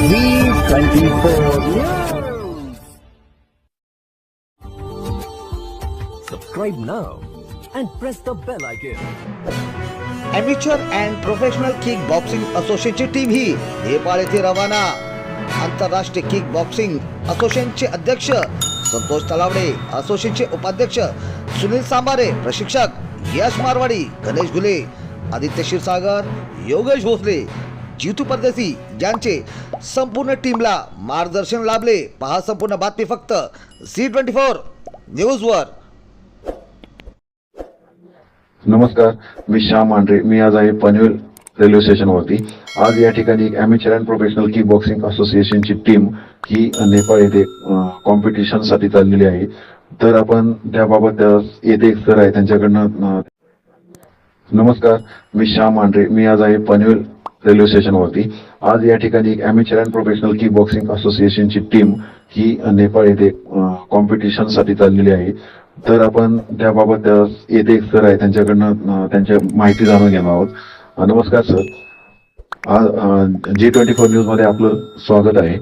Z24 News. Subscribe now and press the bell icon. Amateur and professional kick boxing असोसिएशनची team ही नेपाळ येथे रवाना आंतरराष्ट्रीय किक बॉक्सिंग असोसिएशनचे अध्यक्ष संतोष तलावडे असोसिएशनचे उपाध्यक्ष सुनील सांबारे प्रशिक्षक यश मारवाडी गणेश घुले आदित्य क्षीरसागर योगेश भोसले जितू परदेसी यांचे संपूर्ण टीमला मार्गदर्शन लाभले. पहा संपूर्ण बातमी फक्त. सी ट्वेंटी फोर न्यूजवर. नमस्कार मी श्याम मांढरे. मी आज आहे पनवेल रेल्वे स्टेशनवरती. आज या ठिकाणी एक amateur and professional kick boxing असोसिएशनची टीम ही नेपाळ येथे कॉम्पिटिशनसाठी चाललेली आहे. तर आपण त्याबाबत येथे एक सर आहे त्यांच्याकडनं नमस्कार मी श्याम मांढरे. मी आज आहे पनवेल रेल्वे स्टेशनवरती. आज या ठिकाणी एक amateur and professional kick boxing असोसिएशनची टीम ही नेपाळ येथे कॉम्पिटिशनसाठी चाललेली आहे. तर आपण त्याबाबत येथे एक सर आहे त्यांच्याकडनं त्यांच्या माहिती जाणून घेणार आहोत. नमस्कार सर आज जी ट्वेंटी फोर न्यूजमध्ये आपलं स्वागत आहे.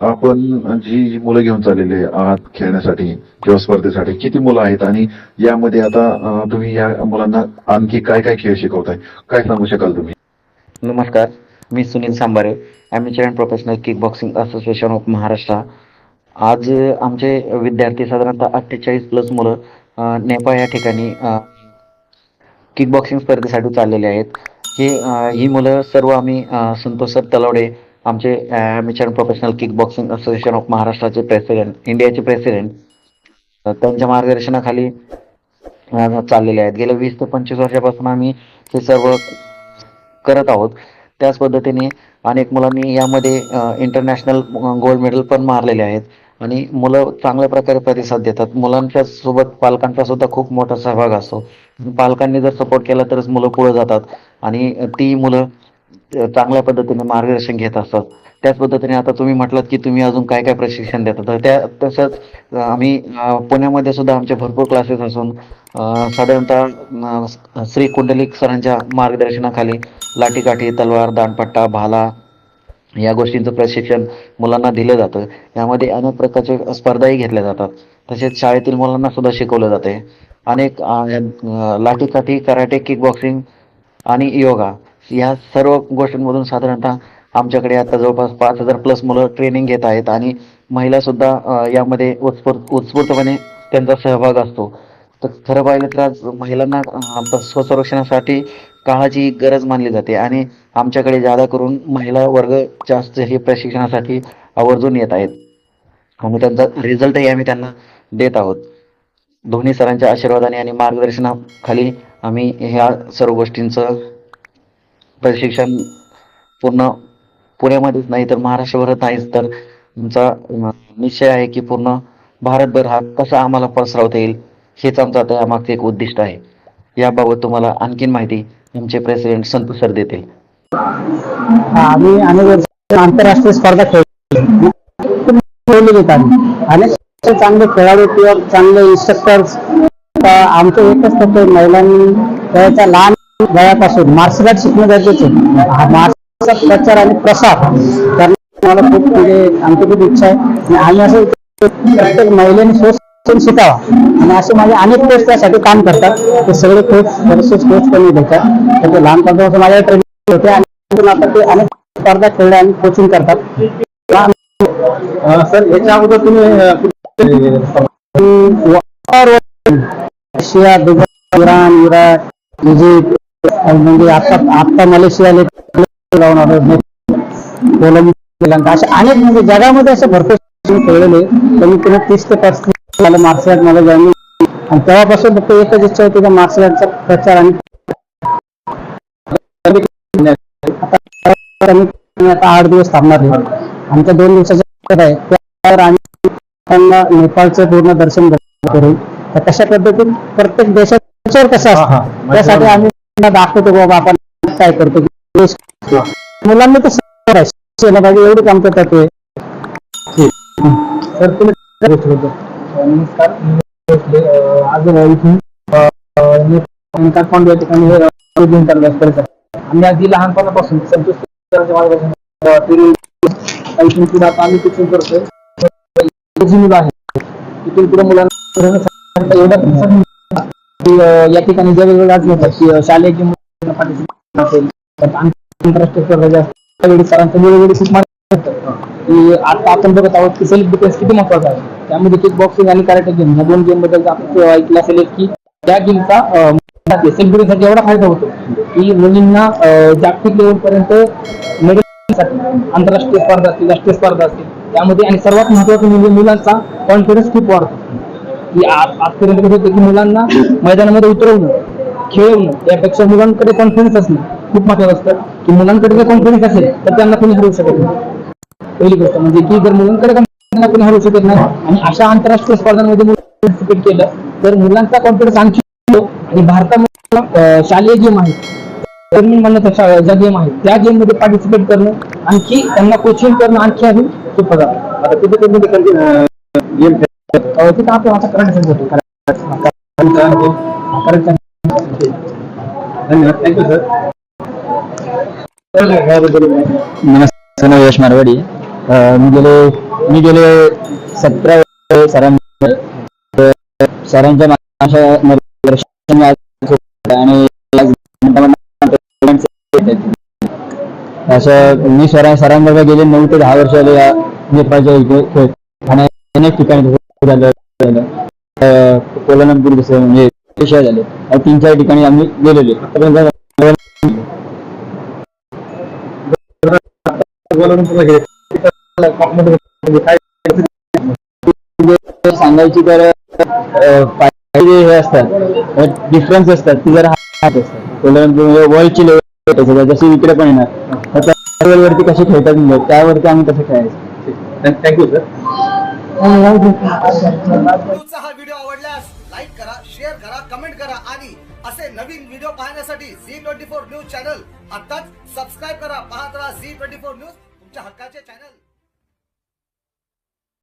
आपण जी जी मुलं घेऊन चाललेले आहात खेळण्यासाठी किंवा स्पर्धेसाठी किती मुलं आहेत आणि यामध्ये आता तुम्ही या मुलांना आणखी काय काय खेळ शिकवताय? काय सांगू शकाल तुम्ही? नमस्कार मी Sunil Sambare amateur and professional kick boxing association of Maharashtra आज आमचे विद्यार्थी साधारणतः अठ्ठेचाळीस प्लस मुलं नेपाळ या ठिकाणी किक बॉक्सिंग स्पर्धेसाठी चाललेले आहेत. ही ही मुलं सर्व आम्ही संतोष सर तलवडे आमचे amateur and professional kick boxing association of महाराष्ट्राचे प्रेसिडेंट इंडियाचे प्रेसिडेंट त्यांच्या मार्गदर्शनाखाली चाललेले आहेत. गेल्या वीस ते पंचवीस वर्षापासून आम्ही हे सर्व करत आहोत. त्याच पद्धतीने अनेक मुलांनी यामध्ये इंटरनॅशनल गोल्ड मेडल पण मारलेले आहेत. आणि मुलं चांगल्या प्रकारे प्रतिसाद देतात. मुलांच्या सोबत पालकांचा सुद्धा खूप मोठा सहभाग असतो. पालकांनी जर सपोर्ट केला तरच मुलं पुढे जातात. आणि ती मुलं चांगल्या पद्धतीने मार्गदर्शन घेत असतात. त्याच पद्धतीने आता तुम्ही म्हटलात की तुम्ही अजून काय काय प्रशिक्षण देता? तर त्या तसंच आम्ही पुण्यामध्ये सुद्धा आमचे भरपूर क्लासेस असून साधारणतः श्री कुंडलिक सरांच्या मार्गदर्शनाखाली लाठीकाठी तलवार दांडपट्टा भाला या गोष्टींचं प्रशिक्षण मुलांना दिलं जातं. यामध्ये अनेक प्रकारचे स्पर्धाही घेतल्या जातात. तसेच शाळेतील मुलांना सुद्धा शिकवलं जाते. अनेक लाठीकाठी कराटे किक बॉक्सिंग आणि योगा या सर्व गोष्टींमधून साधारणतः आमच्याकडे आता जवळपास पाच हजार प्लस मुलं ट्रेनिंग घेत आहेत आणि महिला सुद्धा यामध्ये उत्स्फूर्त उत्स्फूर्तपणे त्यांचा सहभाग असतो. तर खरं पाहिलं तर आज महिलांना स्वसंरक्षणासाठी काळाची गरज मानली जाते आणि आमच्याकडे जादा करून महिला वर्ग जास्त हे प्रशिक्षणासाठी आवर्जून येत आहेत. आणि त्यांचा रिझल्टही आम्ही त्यांना देत आहोत. दोन्ही सरांच्या आशीर्वादाने आणि मार्गदर्शनाखाली आम्ही ह्या सर्व गोष्टींचं प्रशिक्षण पूर्ण पुण्यामध्येच नाही तर महाराष्ट्रभरात नाहीच. तर आमचा निश्चय आहे की पूर्ण भारतभर हा कसा आम्हाला पसरवता येईल हेच आमचा आता यामागचं एक उद्दिष्ट आहे. याबाबत तुम्हाला आणखीन माहिती आमचे प्रेसिडेंट संतोष सर देतील. आम्ही अनेक वर्ष आंतरराष्ट्रीय स्पर्धा खेळले आणि आम्ही. अनेक चांगले खेळाडू किंवा चांगले इन्स्ट्रक्टर्स आमचं एकच फक्त महिलांनी लहान वयापासून मार्शल आर्ट शिकणं गरजेचं मार्शल प्रचार आणि प्रसार करण्याची मला खूप म्हणजे आमची खूप इच्छा आहे. आणि आम्ही असं प्रत्येक महिलेने स्वतः शिकावा. आणि असे माझे अनेक कोच त्यासाठी काम करतात. ते सगळे कोच बरेचसे कोच कमी देतात तर ते लहानपणापासून माझ्या ट्रेनिंग होते आणि आता ते अनेक स्पर्धा खेळल्या आणि कोचिंग करतात. सर याच्या अगोदर तुम्ही Russia Dubai Iran Iraq Egypt म्हणजे आता आता मलेशियाला जाऊन कोलंबो श्रीलंका असे अनेक म्हणजे जगामध्ये असे भरपूर खेळ खेळलेले कमीत कमी तीस ते पस्तीस झालं मार्शल आर्ट मला जॉईन आणि तेव्हापासून फक्त एकच इच्छा होती की मार्शल आर्टचा प्रचार आणि आता आठ दिवस थांबणार आहे. आमच्या दोन दिवसाच्या आहे. त्यावर आम्ही त्यांना नेपाळचं पूर्ण दर्शन करू. तर कशा पद्धतीत प्रत्येक देशात त्याच्यावर कसं असतं? त्यासाठी आम्ही त्यांना दाखवतो बाबा आपण काय करतो. मुलांना तर सवय आहे. पाहिजे काम करतात ते. सर तुम्ही नमस्कार. आज इथून. काठमांडू या ठिकाणी आम्ही अगदी लहानपणापासून संतोष इथून पुढे आता आम्ही तिथून करतोय. मुलं आहे तिथून पुढे मुलांना एवढा या ठिकाणी ज्या वेगवेगळ्या अडचणी की शालेय गेम पार्टिसिपेट असेल आंतरराष्ट्रीय स्पर्धा ज्या असतात, सरांचं वेळोवेळी खूप की आता आपण बघत आहोत की सेल्फ डिफेन्स किती महत्त्वाचा आहे. त्यामध्ये किक बॉक्सिंग आणि कराटे गेम ह्या दोन गेमबद्दल आपण ऐकलं असेल की त्या गेमचा सेल्फ डिफेन्ससाठी एवढा फायदा होतो की मुलींना जागतिक लेवल पर्यंत मेडलसाठी आंतरराष्ट्रीय स्पर्धा असतील राष्ट्रीय स्पर्धा असतील त्यामध्ये आणि सर्वात महत्वाचं म्हणजे मुलांचा कॉन्फिडन्स खूप वाढतो. की आजपर्यंत कसं होतं की मुलांना मैदानामध्ये उतरवणं खेळवणं त्यापेक्षा मुलांकडे कॉन्फिडन्स असणं खूप महत्वाचं असतं की मुलांकडे जर कॉन्फिडन्स असेल तर त्यांना कोणी हरवू शकत नाही पहिली गोष्ट म्हणजे की जर मुलांकडे confidence कोणी हरवू शकत नाही आणि अशा आंतरराष्ट्रीय स्पर्धांमध्ये पार्टिसिपेट केलं तर मुलांचा कॉन्फिडन्स आणखी. आणि भारतामध्ये शालेय गेम आहेत टुर्नामेंट म्हणण्याच्या शा- ज्या गेम आहेत त्या गेममध्ये पार्टिसिपेट करणं आणखी त्यांना कोचिंग करणं आणखी अजून सोपं जातं आता तिथे गेम तिथं आपण आता करंट होतो धन्यवाद थँक्यू सर नमस्कार यश मारवाडी. मी गेले मी गेले सतरा वर्ष सरांमध्ये सरांच्या माझ्या आणि असं मी सरा सरांबरोबर गेले नऊ ते दहा वर्ष झाले या नेपाळच्या इथे खेळ आणि अनेक ठिकाणी झालं झालं. जसं म्हणजे झाले. तीन चार ठिकाणी आम्ही गेलेले. सांगायची तर हे असतात डिफरन्स असतात ती जरा हात असतात. वर्ल्डची लेवल जशी इकडे पण येणार आता लेवलवरती कसे खेळतात त्यावरती आम्ही कसं खेळायचं. थँक्यू सर तुमचा हा व्हिडिओ आवडल्यास लाईक करा शेअर करा कमेंट करा आणि असे नवीन व्हिडिओ पाहण्यासाठी Zee twenty four news channel आताच सबस्क्राईब करा. पाहत राहा झी ट्वेंटी फोर न्यूज तुमच्या हक्काचे चॅनल